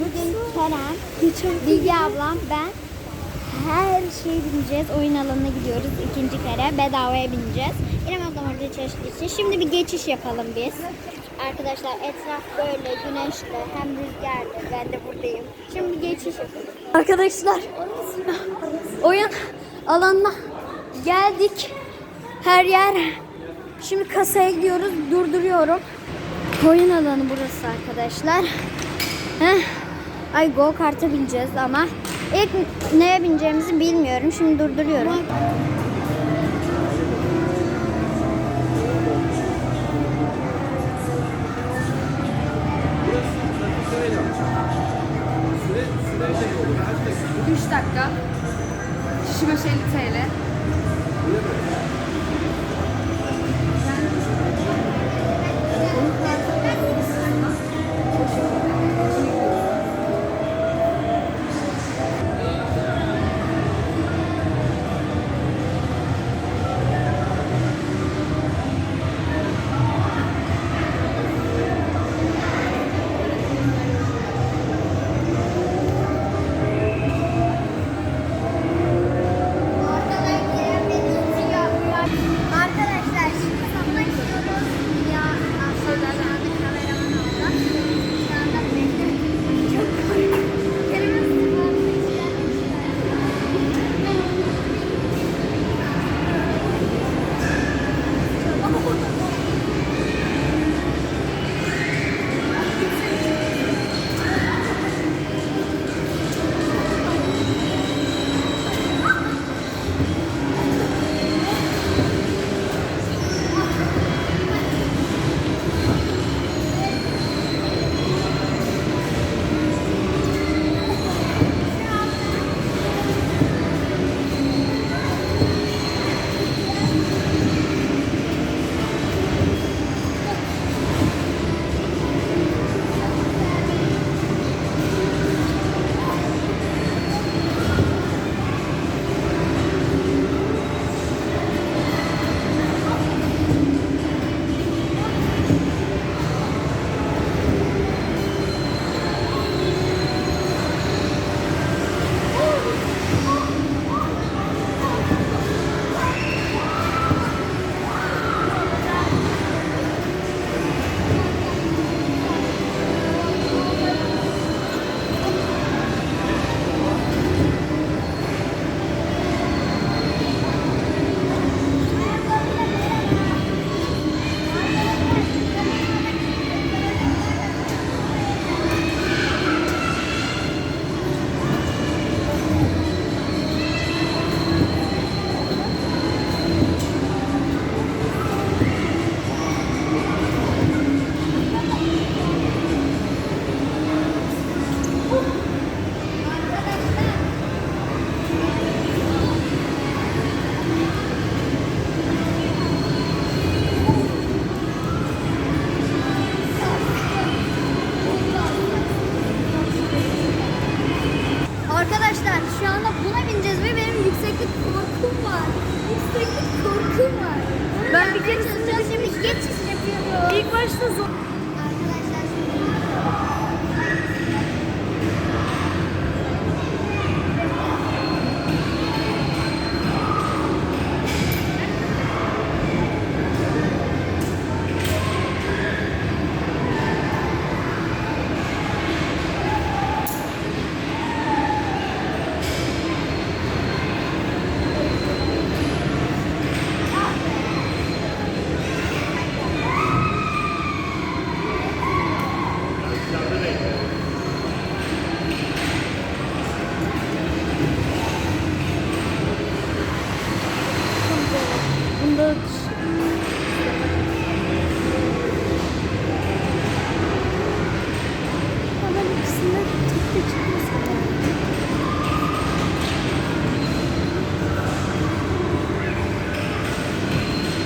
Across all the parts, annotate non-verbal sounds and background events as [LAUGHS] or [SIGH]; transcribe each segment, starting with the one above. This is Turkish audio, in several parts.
bugün Kerem, Bilge ablam, ben her şeyi bineceğiz. Oyun alanına gidiyoruz ikinci kere. Bedavaya bineceğiz. İrem ablam orada çalıştığı için. Şimdi bir geçiş yapalım biz. Arkadaşlar etraf böyle güneşli hem rüzgarlı. Ben de buradayım. Şimdi bir geçiş yapalım. Arkadaşlar oyun alanına geldik. Her yer. Şimdi kasaya gidiyoruz. Durduruyorum. Oyun alanı burası arkadaşlar. Heh. Ay go kart'a bineceğiz ama ilk neye bineceğimizi bilmiyorum. Şimdi durduruyorum. Üç dakika. Kişi başı 50 TL. Yükseklik korkum var. Ben bir kere şimdi geçiş yapıyorum. İlk başta zor.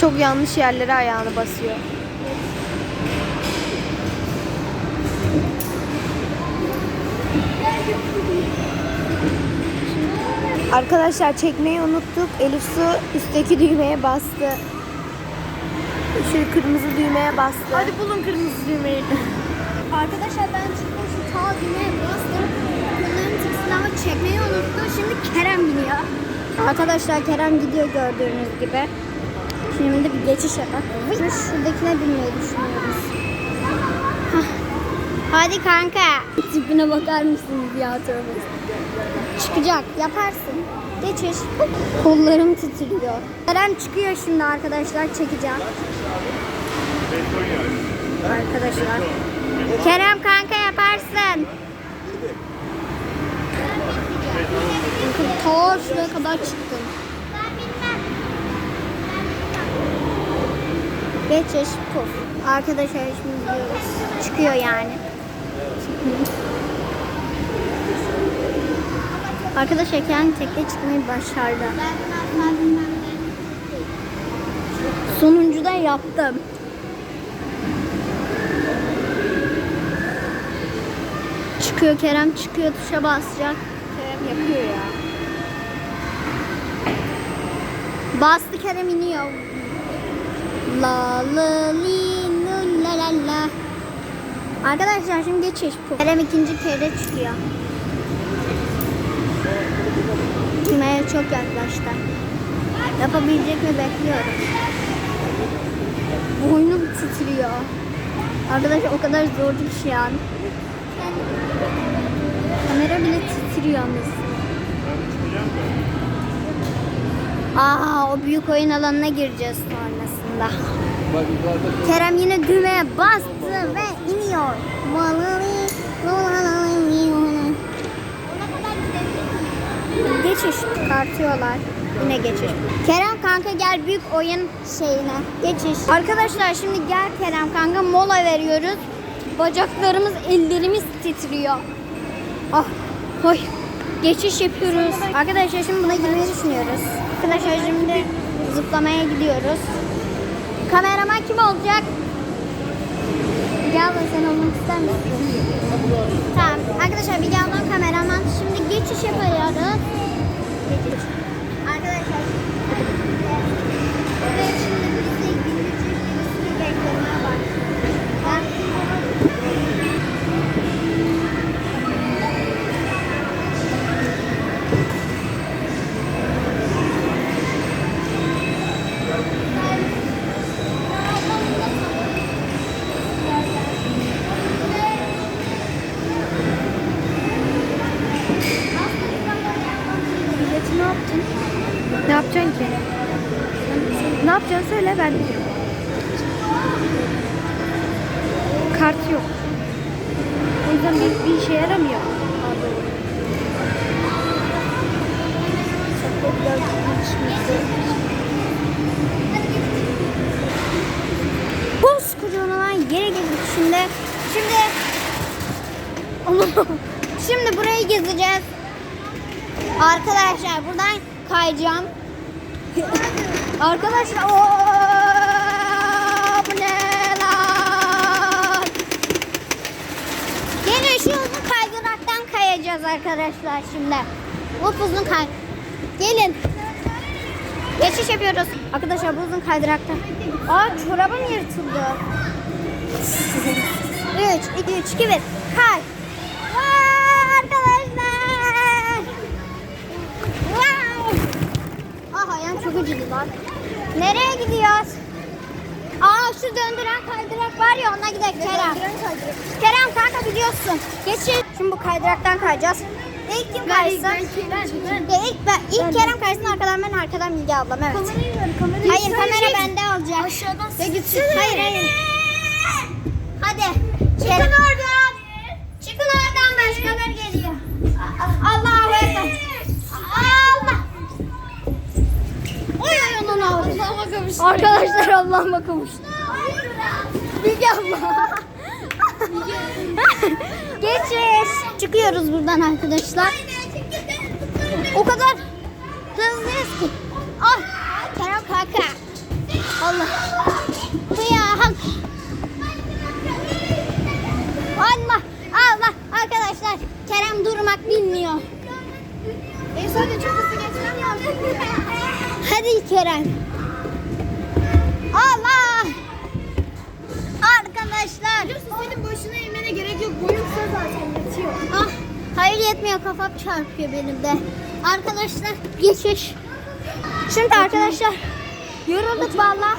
Çok yanlış yerlere ayağını basıyor. Arkadaşlar çekmeyi unuttuk. Elif Su üstteki düğmeye bastı. Şu kırmızı düğmeye bastı. Hadi bulun kırmızı düğmeyi. Arkadaşlar ben çıktım şu ta düğmeye bas şimdi Kerem biniyor. Arkadaşlar Kerem gidiyor gördüğünüz gibi. Şimdi bir geçiş yapalım. Ve şuradakine binmeyi düşünüyoruz. Hadi kanka. Tipine bakar mısınız ya tövbe. Çıkacak. Yaparsın. Geçiş. Kollarım titriyor. Kerem çıkıyor şimdi arkadaşlar. Çekeceğim. Arkadaşlar. Kerem kanka yaparsın. Ta şuraya kadar çıktım. Geçiş puf. Arkadaşlar şimdi gidiyoruz. Çıkıyor yani. Arkadaşlar kendi tekte çıkmayı başardı. Sonuncuda yaptım. Çıkıyor Kerem çıkıyor tuşa basacak. Kerem yapıyor ya. Bastı Kerem iniyor. La la li lu la la la. Arkadaşlar şimdi geçiş. bu. Kerem ikinci kere çıkıyor. Kümeye çok yaklaştı. Yapabilecek mi bekliyorum. Boynum titriyor. Arkadaşlar o kadar zor bir şey an. Kamera bile titriyor yalnız. Aa o büyük oyun alanına gireceğiz sonrasında. Kerem yine düğmeye bastı ve iniyor. Geçiş çıkartıyorlar. Yine geçiş. Kerem kanka gel büyük oyun şeyine. Geçiş. Arkadaşlar şimdi gel Kerem kanka mola veriyoruz. Bacaklarımız, ellerimiz titriyor. Ah, hoy. Geçiş yapıyoruz. Arkadaşlar şimdi buna girmeyi düşünüyoruz. Arkadaşlar şimdi zıplamaya gidiyoruz. Kameraman kim olacak? Gel sen olmak ister misin? Tamam. Arkadaşlar bir yandan kameraman. Şimdi geçiş yapıyoruz. Geçiş. Arkadaşlar. Ve şimdi bizi gidecek birisini beklemeye başlıyor. Ne yapacaksın söyle ben. Kart yok. O yüzden bir, bir işe yaramıyor. Koskocaman olan yere geldik şimdi. Şimdi. Şimdi burayı gezeceğiz. Arkadaşlar buradan kayacağım. Arkadaşlar o bu ne lan? Gelin şu uzun kaydıraktan kayacağız arkadaşlar şimdi. Bu uzun kay. Gelin. Geçiş yapıyoruz. Arkadaşlar bu uzun kaydıraktan. Aa çorabım yırtıldı. 3, 2, 3, 2, 1. kaydırak var ya ona gidelim Kerem. Kerem kanka biliyorsun. Geçin. Şimdi bu kaydıraktan kayacağız. İlk kim kaysın? Ya ilk ben, ilk Kerem kaysın arkadan ben arkadan Bilge ablam evet. Kamerayı Hayır kamera bende olacak. Aşağıdan Ya gitsin. Hayır hayır. Hadi. Çıkın oradan. Çıkın oradan başkaları geliyor. Allah'a emanet. Allah. Oy oy onun kavuştum. Arkadaşlar Allah'ıma kavuştu. Bilge abla. Geçiş. Çıkıyoruz buradan arkadaşlar. O kadar hızlıyız ki. Ah Kerem kanka. Allah. Kıyam. Allah. Allah. Arkadaşlar Kerem durmak bilmiyor. E sadece çok hızlı geçmem lazım. Hadi Kerem. Allah. Arkadaşlar. Biliyorsun senin boşuna eğmene gerek yok. Boyun kısa zaten yetiyor. Ah, hayır yetmiyor kafam çarpıyor benim de. Arkadaşlar geçiş. Şimdi arkadaşlar yorulduk valla.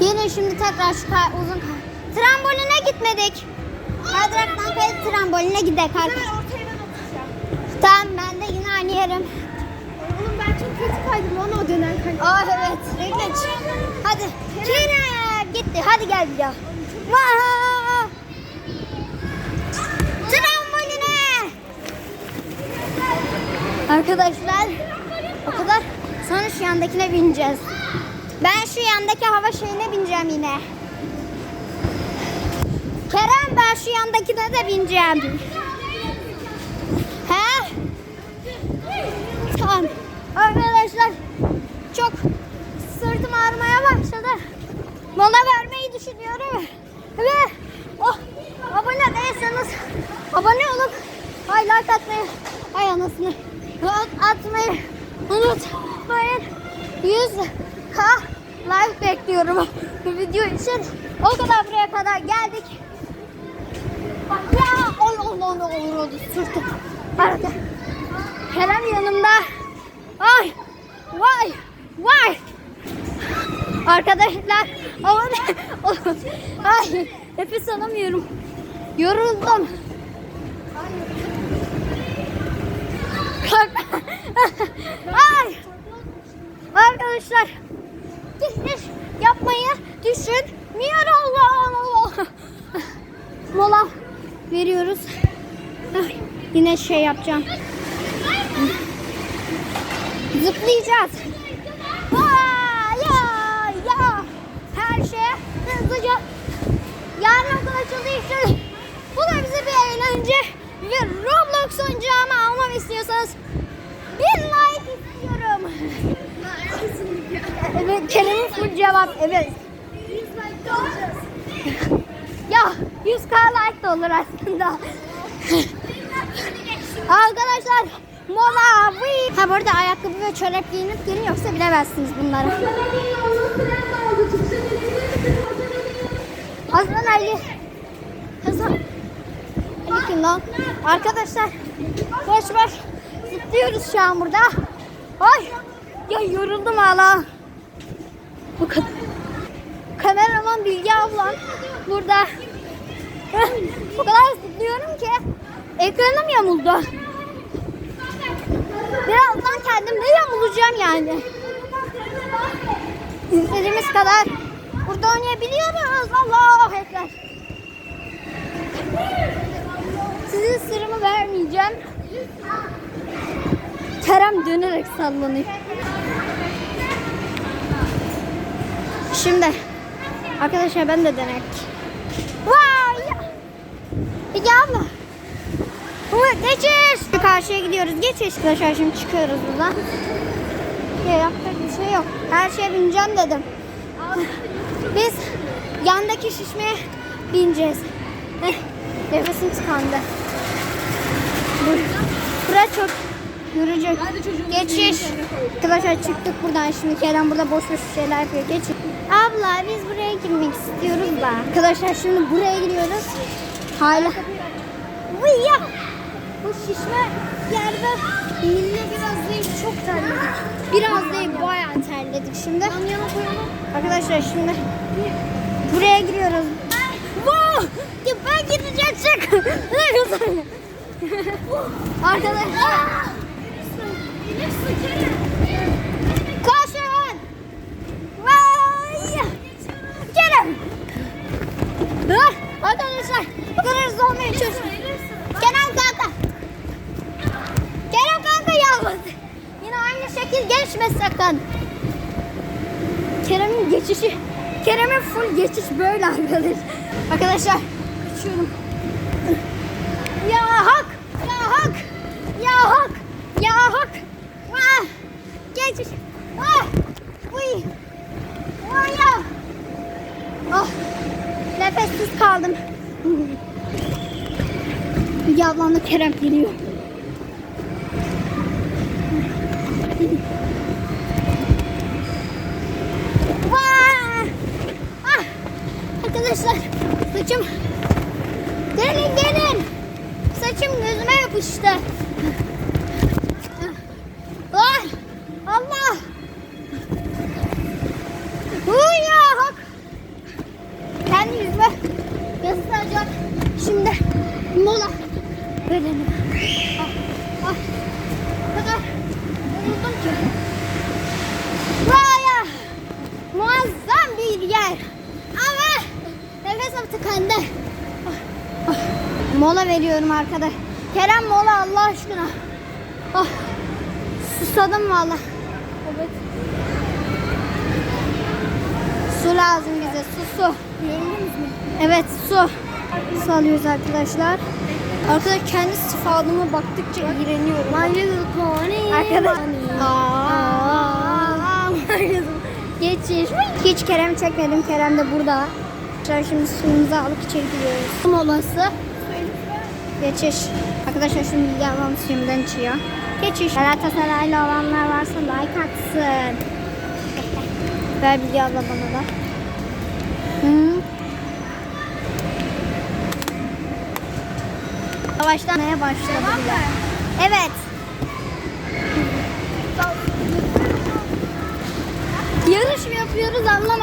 Gelin şimdi tekrar şu kay- uzun kay- Tramboline gitmedik. Kaydıraktan kayıp tramboline gidelim arkadaşlar. Tamam ben de yine aynı yerim. Ben çok kötü kaydım lan o dönem kaydım. Aa evet. Geç. Hadi. Kerem gitti. Hadi gel bir daha. Vaa! Tramboline. Arkadaşlar o kadar sonra şu yandakine bineceğiz. Ben şu yandaki hava şeyine bineceğim yine. Kerem ben şu yandakine de bineceğim. He? Tamam. Arkadaşlar çok sırtım ağrımaya başladı. Mola vermeyi düşünüyorum. Ve oh, abone değilseniz abone olup ay like atmayı ay anasını at- atmayı unutmayın. 100 k like bekliyorum bu video için. O kadar buraya kadar geldik. Bak ya oy Allah Allah olur oldu sırtım. Arada. Kerem yanımda. Ay vay vay. Arkadaşlar ama [LAUGHS] ay nefes alamıyorum. Yoruldum. [LAUGHS] Ay. Arkadaşlar geçmiş yapmayı düşünmüyor Allah Allah. [LAUGHS] Mola veriyoruz. Yine şey yapacağım. Zıplayacağız. Vay ya ya. Her şeye hızlıca. Yarın okul açıldığı bu da bize bir eğlence. Ve Roblox oyuncağımı almam istiyorsanız bir like istiyorum. [LAUGHS] Evet Kerem'in full cevap evet. Ya 100k like da olur aslında. [LAUGHS] Arkadaşlar mola vi. Ha burada ayakkabı ve çorap giyinip gelin yoksa bilemezsiniz bunları. Hasan Ali. Hasan. Ali kim lan? Arkadaşlar boş boş zıplıyoruz şu an burada. Ay ya yoruldum hala. Bu. Kameraman Bilge ablam burada. o kadar zıplıyorum ki ekranım yamuldu. Birazdan kendim de yamulacağım yani. İstediğimiz kadar burada oynayabiliyoruz. Allah ekber. Sizin sırrımı vermeyeceğim. Kerem dönerek sallanıyor. Şimdi arkadaşlar ben de denek. Vay! Peki abla. Geçiş. Karşıya gidiyoruz. Geçiş arkadaşlar şimdi çıkıyoruz buradan. Ya yapacak bir şey yok. Her şeye bineceğim dedim. Biz yandaki şişmeye bineceğiz. Eh, nefesim tıkandı. Bur Bura çok yorucu. Geçiş. Arkadaşlar çıktık buradan şimdi Kerem burada boş boş şeyler yapıyor. Geçin. Abla biz buraya girmek istiyoruz da. Arkadaşlar şimdi buraya giriyoruz. Hala. Vıy ya. Bu şişme yerde yine biraz değil çok terledik. Biraz değil bayağı terledik şimdi. Yan yana koyalım. Arkadaşlar şimdi buraya giriyoruz. Wow! Ben gideceğim çık. Ne güzel. Arkadaşlar. Koşun. Vay! Gelin. Arkadaşlar bu kadar hızlı olmaya çalışıyorum. Kenan kanka. Kerem kanka yalnız. Yine şekil geçme sakın. Kerem'in geçişi. Kerem'in full geçiş böyle arkadaş. Arkadaşlar kaçıyorum. Ya hak. Ya hak. Ya hak. Ya hak. Ah. Geçiş. Ah. Uy. Uy ya. Ah. Nefessiz kaldım. [LAUGHS] Bir Kerem geliyor. Vay! Ah! Arkadaşlar saçım gelin gelin. Saçım gözüme yapıştı. Ay, Allah. Uy ya hak. Kendi yüzüme göstereceğim. Şimdi mola verelim. Ah, ah. O kadar yoruldum ki. Vay ya. Muazzam bir yer. Ama Ah, ah. Mola veriyorum arkada. Kerem mola Allah aşkına. Ah. Susadım valla. Evet. Su lazım bize. Su su. Evet su. Su alıyoruz arkadaşlar. Arkadaşlar kendi istifadıma baktıkça iğreniyorum. Arkadaşlar. Geçiş. Hiç Kerem çekmedim. Kerem de burada. Arkadaşlar şimdi suyumuzu alıp içeri giriyoruz. Tam olası geçiş. Arkadaşlar şimdi Bilge ablam suyumdan içiyor. Geçiş. Galatasaraylı olanlar varsa like atsın. Ver Bilge abla bana da. Hmm. Savaşlanmaya başladı bile. Evet. Yarış mı yapıyoruz anlamadım.